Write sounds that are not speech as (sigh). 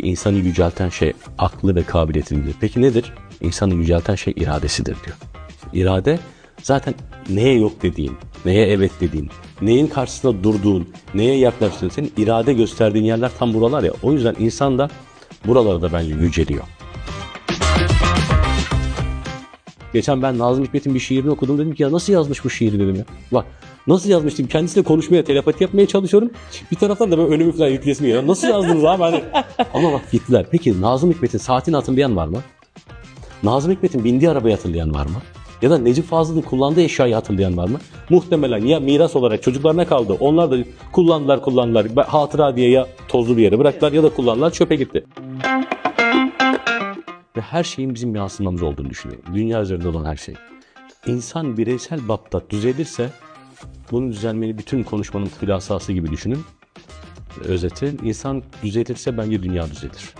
İnsanı yücelten şey aklı ve kabiliyetidir. Peki nedir? İnsanı yücelten şey iradesidir diyor. İrade zaten neye yok dediğin, neye evet dediğin, neyin karşısında durduğun, neye yaklaştığın, senin irade gösterdiğin yerler tam buralar ya. O yüzden insan da buralarda bence yüceliyor. Geçen ben Nazım Hikmet'in bir şiirini okudum dedim ki ya nasıl yazmış bu şiiri dedim ya. Bak nasıl yazmıştım kendisiyle konuşmaya telepati yapmaya çalışıyorum. Bir taraftan da böyle önümü falan yüklesim geliyor. Nasıl yazdınız abi hani. (laughs) Ama bak gittiler. Peki Nazım Hikmet'in saatini hatırlayan var mı? Nazım Hikmet'in bindiği arabayı hatırlayan var mı? Ya da Necip Fazıl'ın kullandığı eşyayı hatırlayan var mı? Muhtemelen ya miras olarak çocuklarına kaldı. Onlar da kullandılar kullandılar. Hatıra diye ya tozlu bir yere bıraktılar ya da kullandılar çöpe gitti ve her şeyin bizim yansımamız olduğunu düşünüyorum. Dünya üzerinde olan her şey. İnsan bireysel bapta düzelirse bunun düzelmeni bütün konuşmanın hülasası gibi düşünün. Özeti insan düzelirse bence dünya düzelir.